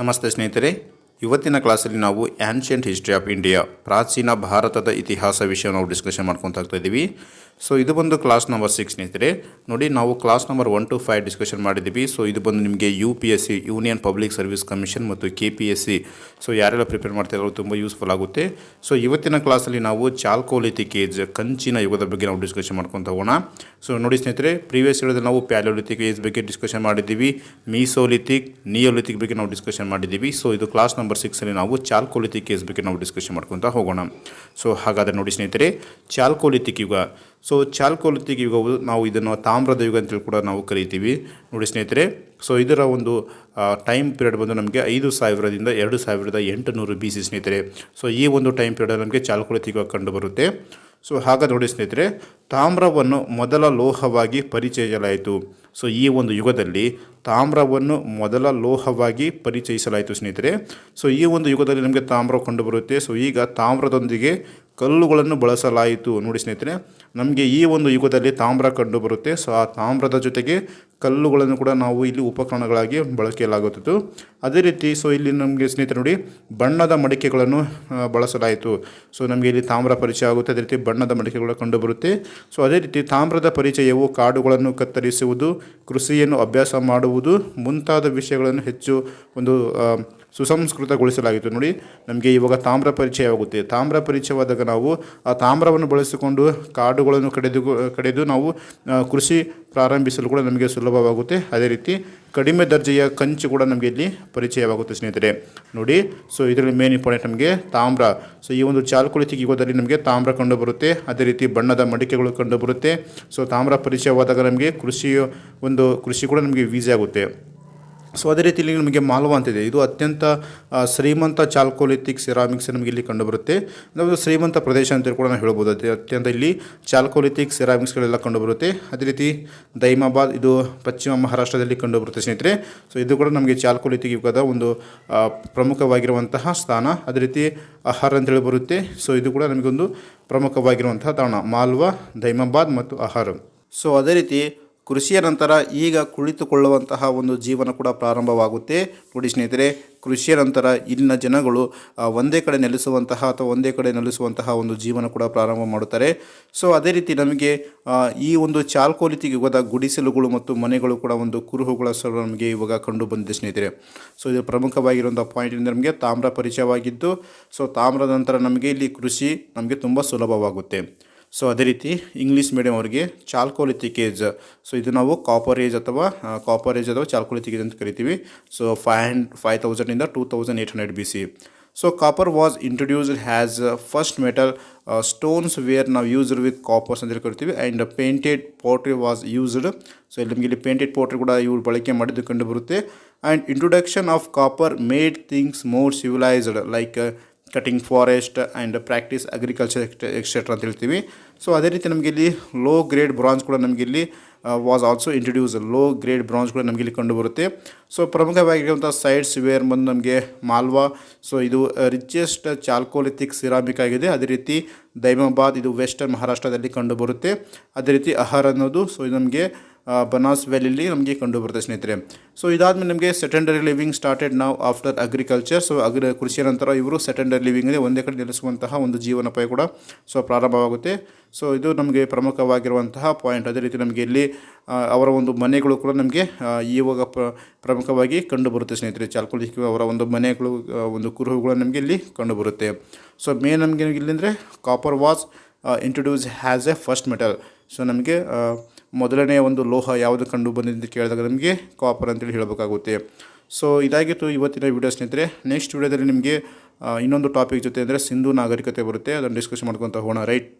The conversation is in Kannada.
ನಮಸ್ತೆ ಸ್ನೇಹಿತರೆ. ಇವತ್ತಿನ ಕ್ಲಾಸಲ್ಲಿ ನಾವು ಆ್ಯನ್ಷಿಯಂಟ್ ಹಿಸ್ಟ್ರಿ ಆಫ್ ಇಂಡಿಯಾ ಪ್ರಾಚೀನ ಭಾರತದ ಇತಿಹಾಸ ವಿಷಯ ನಾವು ಡಿಸ್ಕಷನ್ ಮಾಡ್ಕೊತಾ ಇದ್ದೀವಿ. ಸೊ ಇದು ಬಂದು ಕ್ಲಾಸ್ ನಂಬರ್ ಸಿಕ್ಸ್ ಸ್ನೇಹಿತರೆ. ನೋಡಿ, ನಾವು class number one two five discussion ಮಾಡಿದ್ದೀವಿ. ಸೊ ಇದು ಬಂದು ನಿಮಗೆ U P S C union public service commission ಮತ್ತು K P S C so ಯಾರೆಲ್ಲ ಪ್ರಿಪೇರ್ ಮಾಡ್ತಾಯಿದ್ರು ತುಂಬ ಯೂಸ್ಫುಲ್ ಆಗುತ್ತೆ. ಸೊ ಇವತ್ತಿನ ಕ್ಲಾಸಲ್ಲಿ ನಾವು ಚಾಲ್ಕೋಲಿಥಿಕ್ ಏಜ್ ಕಂಚಿನ ಯುಗದ ಬಗ್ಗೆ ನಾವು ಡಿಸ್ಕಷನ್ ಮಾಡ್ಕೊತ ಹೋಗೋಣ. ಸೊ ನೋಡಿ ಸ್ನೇಹಿತರೆ ಪ್ರೀವಿಯಸ್ ಹೇಳಿದ್ರೆ ನಾವು ಪ್ಯಾಲೋಲಿಥಿಕ್ ಏಜ್ ಬಗ್ಗೆ ಡಿಸ್ಕಷನ್ ಮಾಡಿದ್ದೀವಿ. ಮೀಸೋಲಿಥಿಕ್ ನಿಯೋಲಿಥಿಕ್ ಬಗ್ಗೆ ನಾವು ಡಿಸ್ಕಷನ್ ಮಾಡಿದ್ದೀವಿ. ಸೊ ಇದು ಕ್ಲಾಸ್ ನಂಬರ್ ಸಿಕ್ಸಲ್ಲಿ ನಾವು ಚಾಲ್ಕೋಲಿಥಿಕ್ ಏಜ್ ಬಗ್ಗೆ ನಾವು ಡಿಸ್ಕಷನ್ ಮಾಡ್ಕೊತ ಹೋಗೋಣ. ಸೊ ಹಾಗಾದರೆ ನೋಡಿ ಸ್ನೇಹಿತರೆ, ಚಾಲ್ಕೋಲಿಥಿಕ್ ಯುಗ. ಸೊ ಚಾಲ್ಕೋಲಿಥಿಕ್ ಯುಗವು ನಾವು ಇದನ್ನು ತಾಮ್ರದ ಯುಗ ಅಂತೇಳಿ ಕೂಡ ನಾವು ಕರಿತೀವಿ. ನೋಡಿ ಸ್ನೇಹಿತರೆ ಸೊ ಇದರ ಒಂದು ಟೈಮ್ ಪೀರಿಯಡ್ ಬಂದು ನಮಗೆ ಐದು ಸಾವಿರದಿಂದ ಎರಡು ಸಾವಿರದ ಎಂಟುನೂರು ಬಿ ಸಿ ಸ್ನೇಹಿತರೆ. ಸೊ ಈ ಒಂದು ಟೈಮ್ ಪೀರಿಯಡ್ ನಮಗೆ ಚಾಲ್ಕೋಲಿಥಿಕ್ ಯುಗ ಕಂಡು ಬರುತ್ತೆ. ಸೊ ಹಾಗ ನೋಡಿ ಸ್ನೇಹಿತರೆ, ತಾಮ್ರವನ್ನು ಮೊದಲ ಲೋಹವಾಗಿ ಪರಿಚಯಿಸಲಾಯಿತು. ಸೊ ಈ ಒಂದು ಯುಗದಲ್ಲಿ ತಾಮ್ರವನ್ನು ಮೊದಲ ಲೋಹವಾಗಿ ಪರಿಚಯಿಸಲಾಯಿತು ಸ್ನೇಹಿತರೆ. ಸೊ ಈ ಒಂದು ಯುಗದಲ್ಲಿ ನಮಗೆ ತಾಮ್ರ ಕಂಡುಬರುತ್ತೆ ಸೊ ಈಗ ತಾಮ್ರದೊಂದಿಗೆ ಕಲ್ಲುಗಳನ್ನು ಬಳಸಲಾಯಿತು. ನೋಡಿ ಸ್ನೇಹಿತರೆ, ನಮಗೆ ಈ ಒಂದು ಯುಗದಲ್ಲಿ ತಾಮ್ರ ಕಂಡುಬರುತ್ತೆ ಸೊ ಆ ತಾಮ್ರದ ಜೊತೆಗೆ ಕಲ್ಲುಗಳನ್ನು ಕೂಡ ನಾವು ಇಲ್ಲಿ ಉಪಕರಣಗಳಾಗಿ ಬಳಕೆಯಲಾಗುತ್ತಿತ್ತು. ಅದೇ ರೀತಿ ಸೊ ಇಲ್ಲಿ ನಮಗೆ ಸ್ನೇಹಿತರೆ ನೋಡಿ, ಬಣ್ಣದ ಮಡಿಕೆಗಳನ್ನು ಬಳಸಲಾಯಿತು. ಸೊ ನಮಗೆ ಇಲ್ಲಿ ತಾಮ್ರ ಪರಿಚಯ ಆಗುತ್ತೆ. ಅದೇ ರೀತಿ ಬಣ್ಣದ ಮಡಿಕೆಗಳು ಕಂಡುಬರುತ್ತೆ ಸೊ ಅದೇ ರೀತಿ ತಾಮ್ರದ ಪರಿಚಯವು ಕಾಡುಗಳನ್ನು ಕತ್ತರಿಸುವುದು, ಕೃಷಿಯನ್ನು ಅಭ್ಯಾಸ ಮಾಡುವುದು ಮುಂತಾದ ವಿಷಯಗಳನ್ನು ಹೆಚ್ಚು ಒಂದು ಸುಸಂಸ್ಕೃತಗೊಳಿಸಲಾಗಿತ್ತು. ನೋಡಿ, ನಮಗೆ ಇವಾಗ ತಾಮ್ರ ಪರಿಚಯವಾಗುತ್ತೆ. ತಾಮ್ರ ಪರಿಚಯವಾದಾಗ ನಾವು ಆ ತಾಮ್ರವನ್ನು ಬಳಸಿಕೊಂಡು ಕಾಡುಗಳನ್ನು ಕಡಿದು ಕಡಿದು ನಾವು ಕೃಷಿ ಪ್ರಾರಂಭಿಸಲು ಕೂಡ ನಮಗೆ ಸುಲಭವಾಗುತ್ತೆ. ಅದೇ ರೀತಿ ಕಡಿಮೆ ದರ್ಜೆಯ ಕಂಚು ಕೂಡ ನಮಗೆ ಇಲ್ಲಿ ಪರಿಚಯವಾಗುತ್ತೆ ಸ್ನೇಹಿತರೆ. ನೋಡಿ ಸೊ ಇದರಲ್ಲಿ ಮೇನ್ ಇಂಪಾರ್ಟೆಂಟ್ ನಮಗೆ ತಾಮ್ರ. ಸೊ ಈ ಒಂದು ಚಾಲ್ಕುಳಿತಿಗೆ ಯುಗದಲ್ಲಿ ನಮಗೆ ತಾಮ್ರ ಕಂಡುಬರುತ್ತೆ. ಅದೇ ರೀತಿ ಬಣ್ಣದ ಮಡಿಕೆಗಳು ಕಂಡುಬರುತ್ತೆ. ಸೊ ತಾಮ್ರ ಪರಿಚಯವಾದಾಗ ನಮಗೆ ಕೃಷಿಯ, ಒಂದು ಕೃಷಿ ಕೂಡ ನಮಗೆ ಈಸಿ ಆಗುತ್ತೆ. ಸೊ ಅದೇ ರೀತಿ ಇಲ್ಲಿ ನಮಗೆ ಮಾಲ್ವಾ ಅಂತಿದೆ ಇದು. ಅತ್ಯಂತ ಶ್ರೀಮಂತ ಚಾಲ್ಕೋಲಿಥಿಕ್ ಸಿರಾಮಿಕ್ಸ್ ನಮಗೆ ಇಲ್ಲಿ ಕಂಡುಬರುತ್ತೆ. ಒಂದು ಶ್ರೀಮಂತ ಪ್ರದೇಶ ಅಂತ ಕೂಡ ನಾವು ಹೇಳ್ಬೋದು. ಅದೇ ಅತ್ಯಂತ ಇಲ್ಲಿ ಚಾಲ್ಕೋಲಿಥಿಕ್ ಸಿರಾಮಿಕ್ಸ್ಗಳೆಲ್ಲ ಕಂಡುಬರುತ್ತೆ. ಅದೇ ರೀತಿ ದೈಮಾಬಾದ್, ಇದು ಪಶ್ಚಿಮ ಮಹಾರಾಷ್ಟ್ರದಲ್ಲಿ ಕಂಡುಬರುತ್ತೆ ಸ್ನೇಹಿತರೆ. ಸೊ ಇದು ಕೂಡ ನಮಗೆ ಚಾಲ್ಕೋಲಿಥಿಕ್ ಯುಗದ ಒಂದು ಪ್ರಮುಖವಾಗಿರುವಂತಹ ಸ್ಥಾನ. ಅದೇ ರೀತಿ ಆಹಾರ ಅಂತೇಳಿ ಬರುತ್ತೆ. ಸೊ ಇದು ಕೂಡ ನಮಗೊಂದು ಪ್ರಮುಖವಾಗಿರುವಂತಹ ತಾಣ. ಮಾಲ್ವಾ, ದೈಮಾಬಾದ್ ಮತ್ತು ಆಹಾರ. ಸೊ ಅದೇ ರೀತಿ ಕೃಷಿಯ ನಂತರ ಈಗ ಕುಳಿತುಕೊಳ್ಳುವಂತಹ ಒಂದು ಜೀವನ ಕೂಡ ಪ್ರಾರಂಭವಾಗುತ್ತೆ. ನೋಡಿ ಸ್ನೇಹಿತರೆ, ಕೃಷಿಯ ನಂತರ ಇಲ್ಲಿನ ಜನಗಳು ಒಂದೇ ಕಡೆ ನೆಲೆಸುವಂತಹ ಅಥವಾ ಒಂದೇ ಕಡೆ ನೆಲೆಸುವಂತಹ ಒಂದು ಜೀವನ ಕೂಡ ಪ್ರಾರಂಭ ಮಾಡುತ್ತಾರೆ. ಸೊ, ಅದೇ ರೀತಿ ನಮಗೆ ಈ ಒಂದು ಚಾಲ್ಕೋಲಿತಿ ಯುಗದ ಗುಡಿಸಲುಗಳು ಮತ್ತು ಮನೆಗಳು ಕೂಡ ಒಂದು ಕುರುಹುಗಳ ಸ್ವರ ನಮಗೆ ಇವಾಗ ಕಂಡು ಬಂದಿದೆ ಸ್ನೇಹಿತರೆ. ಸೊ, ಇದು ಪ್ರಮುಖವಾಗಿರುವಂಥ ಪಾಯಿಂಟ್ ನಮಗೆ ತಾಮ್ರ ಪರಿಚಯವಾಗಿದ್ದು, ಸೊ, ತಾಮ್ರದ ನಂತರ ನಮಗೆ ಇಲ್ಲಿ ಕೃಷಿ ನಮಗೆ ತುಂಬ ಸುಲಭವಾಗುತ್ತೆ. ಸೊ ಅದೇ ರೀತಿ ಇಂಗ್ಲೀಷ್ ಮೀಡಿಯಂ ಅವರಿಗೆ ಚಾಲ್ಕೋಲಿಥಿಕ್ ಏಜ್ ಸೊ ಇದು ನಾವು ಕಾಪರ್ ಏಜ್ ಅಥವಾ ಕಾಪರ್ ಏಜ್ ಅಥವಾ ಚಾಲ್ಕೋಲಿಥಿಕ್ ಏಜ್ ಅಂತ ಕರಿತೀವಿ. So five hundred five ತೌಸಂಡಿಂದ two thousand eight hundred B C so copper was introduced has first metal stones where ನಾವು ಯೂಸ್ಡ್ ವಿತ್ ಕಾಪರ್ಸ್ ಅಂತ ಕರಿತೀವಿ. And painted pottery was used so ಇಲ್ಲಿ ನಮಗೆ ಇಲ್ಲಿ ಪೇಂಟೆಡ್ ಪೋಟ್ರಿ ಕೂಡ ಇವ್ರು ಬಳಕೆ ಮಾಡಿದ್ದು ಕಂಡು ಬರುತ್ತೆ. And introduction of copper made things more civilised like cutting forest and practice agriculture etcetera ಅಂತ ಹೇಳ್ತೀವಿ. ಸೊ ಅದೇ ರೀತಿ ನಮಗಿಲ್ಲಿ ಲೋ ಗ್ರೇಡ್ ಬ್ರಾಂಚ್ ಕೂಡ ನಮಗಿಲ್ಲಿ was also introduce low grade branch ಕೂಡ ನಮಗಿಲ್ಲಿ ಇಲ್ಲಿ ಕಂಡು ಬರುತ್ತೆ ಸೊ ಪ್ರಮುಖವಾಗಿರುವಂಥ ಸೈಡ್ಸ್ ವೇರ್ ಬಂದು ನಮಗೆ ಮಾಲ್ವಾ ಸೊ ಇದು ರಿಚೆಸ್ಟ್ ಚಾಲ್ಕೋಲಿಥಿಕ್ ಸಿರಾಮಿಕ್ ಆಗಿದೆ. ಅದೇ ರೀತಿ ದೈಮಾಬಾದ್ ಇದು ವೆಸ್ಟರ್ನ್ ಮಹಾರಾಷ್ಟ್ರದಲ್ಲಿ ಕಂಡು ಬರುತ್ತೆ ಅದೇ ರೀತಿ ಆಹಾರ ಅನ್ನೋದು ಸೊ ಇದು ನಮಗೆ ಬನಾಸ್ ವ್ಯಾಲಿಲಿ ನಮಗೆ ಕಂಡು ಬರುತ್ತೆ ಸ್ನೇಹಿತರೆ. ಸೊ ಇದಾದಮೇಲೆ ನಮಗೆ ಸೆಕೆಂಡರಿ ಲಿವಿಂಗ್ ಸ್ಟಾರ್ಟೆಡ್ ನಾವು ಆಫ್ಟರ್ ಅಗ್ರಿಕಲ್ಚರ್ ಸೊ ಅಗ್ರಿ ಕೃಷಿಯ ನಂತರ ಇವರು ಸೆಕೆಂಡರಿ ಲಿವಿಂಗ್ ಒಂದೇ ಕಡೆ ನೆಲೆಸುವಂತಹ ಒಂದು ಜೀವನೋಪಾಯ ಕೂಡ ಸೊ ಪ್ರಾರಂಭವಾಗುತ್ತೆ. ಸೊ ಇದು ನಮಗೆ ಪ್ರಮುಖವಾಗಿರುವಂತಹ ಪಾಯಿಂಟ್ ಅದೇ ರೀತಿ ನಮಗೆ ಇಲ್ಲಿ ಅವರ ಒಂದು ಮನೆಗಳು ಕೂಡ ನಮಗೆ ಇವಾಗ ಪ್ರ, ಪ್ರಮುಖವಾಗಿ ಕಂಡುಬರುತ್ತೆ ಸ್ನೇಹಿತರೆ. ಚಾಲ್ಕೊಲಿಕ್ ಅವರ ಒಂದು ಮನೆಗಳು ಒಂದು ಕುರುಹುಗಳು ನಮಗೆ ಇಲ್ಲಿ ಕಂಡುಬರುತ್ತೆ. ಸೊ ಮೇನ್ ನಮಗೆ ಇಲ್ಲಿಂದರೆ copper was introduce has a first metal so ನಮಗೆ ಮೊದಲನೇ ಒಂದು ಲೋಹ ಯಾವುದು ಕಂಡು ಬಂದಿದೆ ಅಂತ ಕೇಳಿದಾಗ ನಮಗೆ ಕಾಪರ್ ಅಂತೇಳಿ ಹೇಳಬೇಕಾಗುತ್ತೆ. ಸೊ ಇದಾಗಿತ್ತು ಇವತ್ತಿನ ವಿಡಿಯೋ ಸ್ನೇಹಿತರೆ. ನೆಕ್ಸ್ಟ್ ವಿಡಿಯೋದಲ್ಲಿ ನಿಮಗೆ ಇನ್ನೊಂದು ಟಾಪಿಕ್ ಜೊತೆ ಅಂದರೆ ಸಿಂಧು ನಾಗರಿಕತೆ ಬರುತ್ತೆ. ಅದನ್ನು ಡಿಸ್ಕಸ್ ಮಾಡ್ಕೊತ ಹೋಗೋಣ. ರೈಟ್